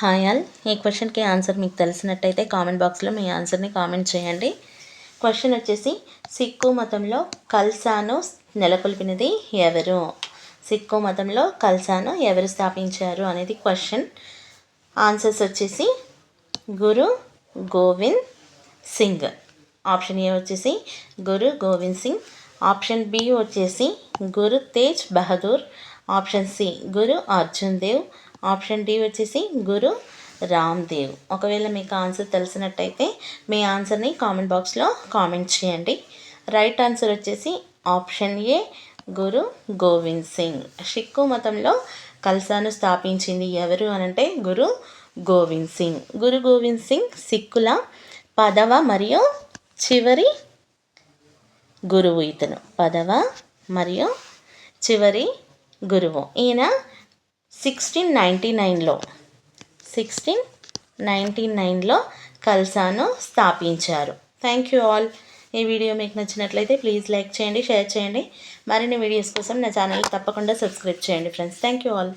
Hi all ఈ క్వశ్చన్కి answer మీకు తెలిసినట్టయితే కామెంట్ బాక్స్లో మీ ఆన్సర్ని కామెంట్ చేయండి. క్వశ్చన్ వచ్చేసి సిక్కు మతంలో కల్సాను నెలకొల్పినది ఎవరు? సిక్కు మతంలో కల్సాను ఎవరు స్థాపించారు అనేది క్వశ్చన్ ఆన్సర్స్ వచ్చేసి గురు గోవింద్ సింగ్. ఆప్షన్ ఏ వచ్చేసి గురు గోవింద్ సింగ్. ఆప్షన్ బి వచ్చేసి Guru Tegh Bahadur. Option C Guru Arjan Dev. Option D వచ్చేసి గురు రామ్దేవ్. ఒకవేళ మీకు ఆన్సర్ తెలిసినట్టయితే మీ ఆన్సర్ని కామెంట్ బాక్స్లో కామెంట్ చేయండి. రైట్ ఆన్సర్ వచ్చేసి ఆప్షన్ ఏ గురు గోవింద్ సింగ్. సిక్కు మతంలో కల్సాను స్థాపించింది ఎవరు అనంటే గురు గోవింద్ సింగ్. గురు గోవింద్ సింగ్ సిక్కుల పదవ మరియు చివరి గురువు ఇతను. పదవ మరియు చివరి గురువు. ఈయన సిక్స్టీన్ నైంటీ నైన్లో. సిక్స్టీన్ నైంటీ నైన్లో కల్సాను స్థాపించారు. థ్యాంక్ యూ ఆల్ ఈ వీడియో మీకు నచ్చినట్లయితే ప్లీజ్ లైక్ చేయండి షేర్ చేయండి. మరిన్ని వీడియోస్ కోసం నా ఛానల్ తప్పకుండా సబ్స్క్రైబ్ చేయండి ఫ్రెండ్స్ థ్యాంక్ యూ ఆల్